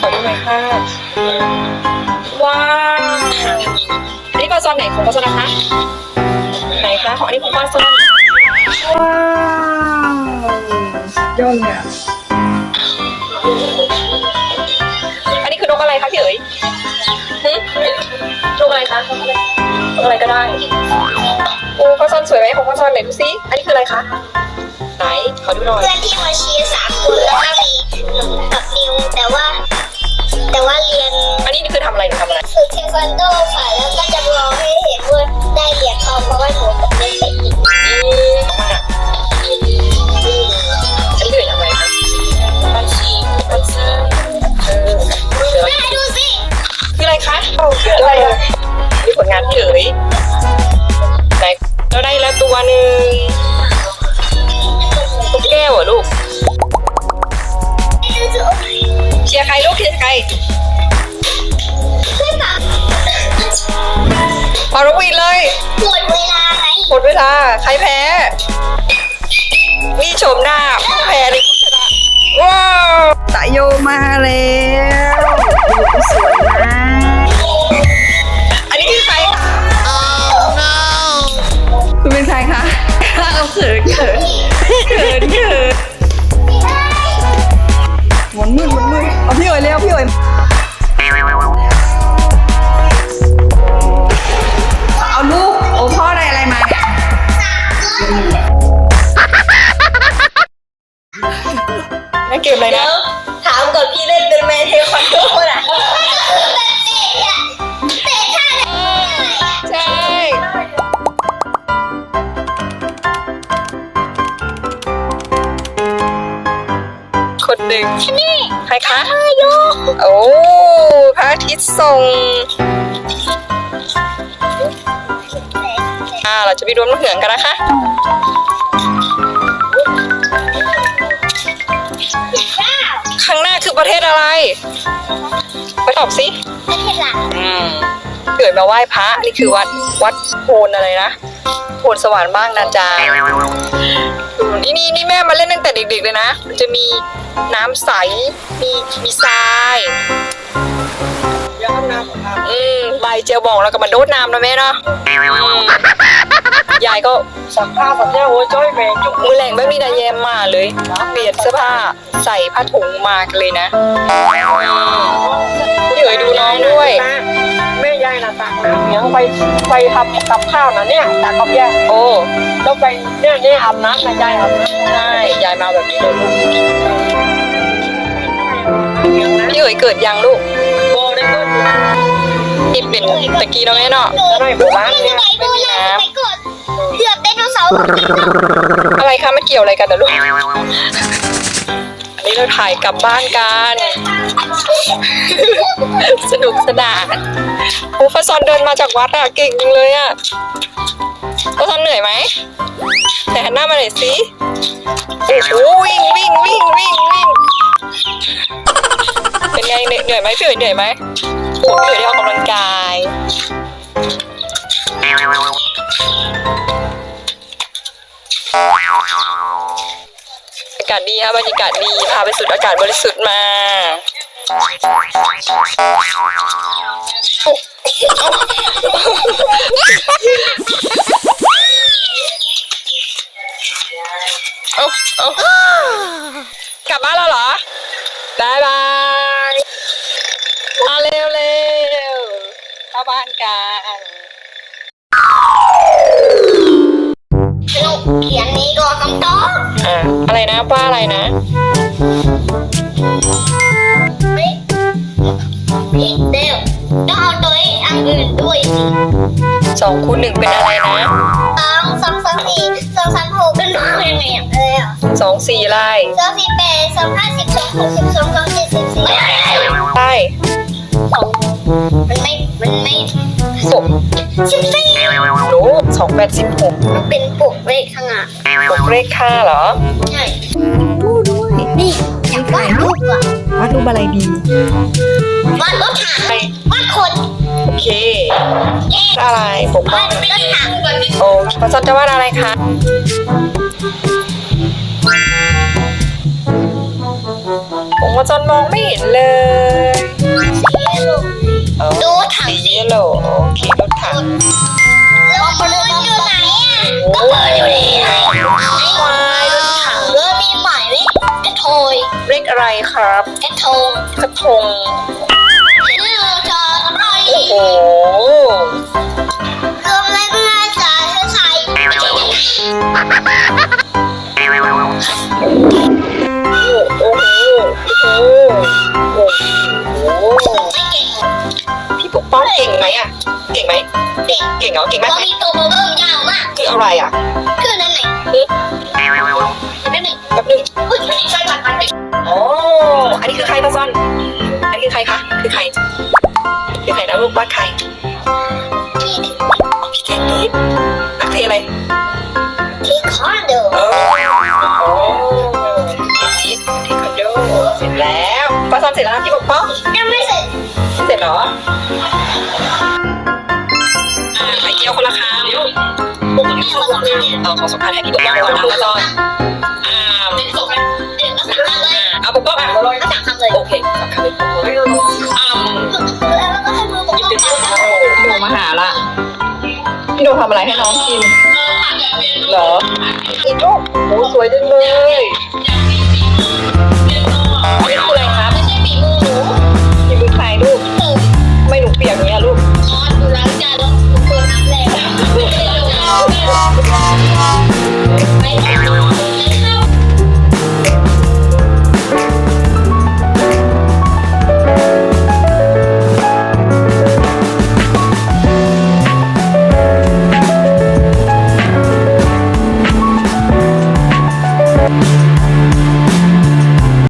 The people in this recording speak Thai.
ขอดูหน่อยค่ะ ว้าวอันนี้ปลาซอนไหนของปลาซอนนะคะ ไหนคะ ของอันนี้ของปลาซอน ว้าวยอดเลยอะอันนี้คือนกอะไรคะพี่เอ๋ยหึนกอะไรคะนกอะไรนกอะไรก็ได้ โอ้ปลาซอนสวยไหมของปลาซอนไหนดูสิอันนี้คืออะไรคะ ไหน ขอดูหน่อย เพื่อนที่มาชีำอะไรหรือทำอะไรฝึกเทควันโดค่ะแล้วก็จะรอให้เห็นว่าได้เหรียญทองเพราะว่าหนูกับเล่นเตะอีกอืมอันนี้คือทำอะไรคะบัญชีบัญชีเออเดี๋ยวแม่ดูสิคืออะไรคะคืออะไรอะนี่ผลงานพี่เอ๋ยไหนเราได้แล้วตัวหนึ่งตุ๊กแก้วเหรอลูกดูสิเชียร์ใครลูกเชียร์ใคร ดเวลา ใครแพ้ นี่ชมหน้าผู้แพ้ในผู้ชนะ ว้าวตายโยมาแล้วสวย คนหนึ่งนี่ใครคะโยโอ้พระอาทิตย์ส่งอ่าเราจะไปรวมน้ำเหลืองกันนะคะข้างหน้าคือประเทศอะไร ไปตอบสิประเทศหลักอืมเกิดมาไหว้พระนี่คือวัดวัดโพนอะไรนะ โพนสวรรค์บ้างนะจ๊ะอืมนี่นี่นี่แม่มาเล่นตั้งแต่เด็กๆเลยนะมันจะมีน้ำใส มีมีทรายย้ำน้ำอืมใบเจลบอกแล้วก็มาโดดน้ำนะแม่เนาะอืม ยายก็สักผ้าสักแก้วโอ้ยจ้อยแมงจุกมือแหลงไม่มีดาแยมมาเลย เปลี่ยนเสื้อผ้าใส่ผ้าถุงมากันเลยนะพี่เอ๋ยดูน้องด้วยแม่ยายน่ะตักน้ำเหนียงไปไปทำกับข้าวนะเนี่ยตักกับยายโอ้แล้วไปเนี่ยเนี่ยอาบน้ำนะยายอาบน้ำใช่ยายมาแบบนี้เลยลูกเหนียงนะพี่เอ๋ยเกิดยังลูกโบได้ก็อยู่ที่เป็นตะกี้เนาะแม่เนาะทำไมโบราณเนี่ยไปโบร อะไรคะมันเกี่ยวอะไรกันนะลูกอันนี้เราถ่ายกลับบ้านกัน สนุกสนานโอ้ฟาซอนเดินมาจากวัดอะเก่งจริงเลยอะฟาซอนเหนื่อยไหมแต่หันหน้ามาหน่อยสิโอ้โหวิ่งวิ่งวิ่งวิ่งวิ่งเป็นไงเหนื่อยไหมพี่เหนื่อยไหมพี่เอ๋ยได้ออกกำลังกาย ดีค่ะบรรยากาศดีพาไปสูดอากาศบริสุทธิ์มาเอาเอากลับบ้านแล้วเหรอบายบาย เขียนนี้ก็คำตอบอะอะไรนะป้าอะไรนะไม่ผิดเดียวต้องเอาตัวอันอื่นด้วยสิสองคูณหนึ่งเป็นอะไรนะสองสองสามสี่สองสามหกเป็นยังไงอะเลยอะสองสี่อะไรสองสี่แปดสองห้าสิบสองหกสิบสองสองเจ็ดสิบสี่ใช่สองมันไม่มันไม่ หกสิบสี่หนูสองแปดสิบหกมันเป็นป เลขค่าเหรอ ใช่นี่อยากวาดรูปอะวาดรูปอะไรดี วาดรถถังไปวาดคนโอเค อะไรปกป้วาองดรถถังโอ้พระจันจะวาดอะไรคะผมพระจันมองไม่เห็นเลย อะไรครับกระทงกระทงนี่เราจะกระโทยโอ้โหรวมแล้วเพื่อนจะใส่ไม่ใช่ยังไงโอ้โหโอ้โหโอ้โหไม่เก่งพี่ปกป้องเก่งไหมอะ เก่งไหมเด็กเก่งเหรอเก่งไหมเรามีตัวเบิ่มยาวมากคืออะไรอะ คือนั่นไหน คือนั่นหนึ่งแป๊บนึงอุ้ยอันนี้ช่มันมันอ๋ออันนี้คือใครปะซอน อันนี้คือใครคะ คือใคร คือใครนะลูกวาดใครที่อ๋อพี่เทนนิสนักเทอะไรที่คอนโดโอ้ที่คอนโดเสร็จแล้วป้าซอนเสร็จแล้วนะพี่ปกป้องยังไม่เสร็จ เสร็จเหรอ องของสงครามแห่งที่ถูกวางก่อนแล้วก็อ่าเป็นสาก็สามาเลยอาปกป้องอะเราเลยก็สั่ทำเลยโอเคสั่งทำเลยอ่ำแล้วก็ให้มือปกป้องหนูมาหาละพี่โดทำอะไรให้น้องกินเหรออีกลูกหอ้สวยจังเลย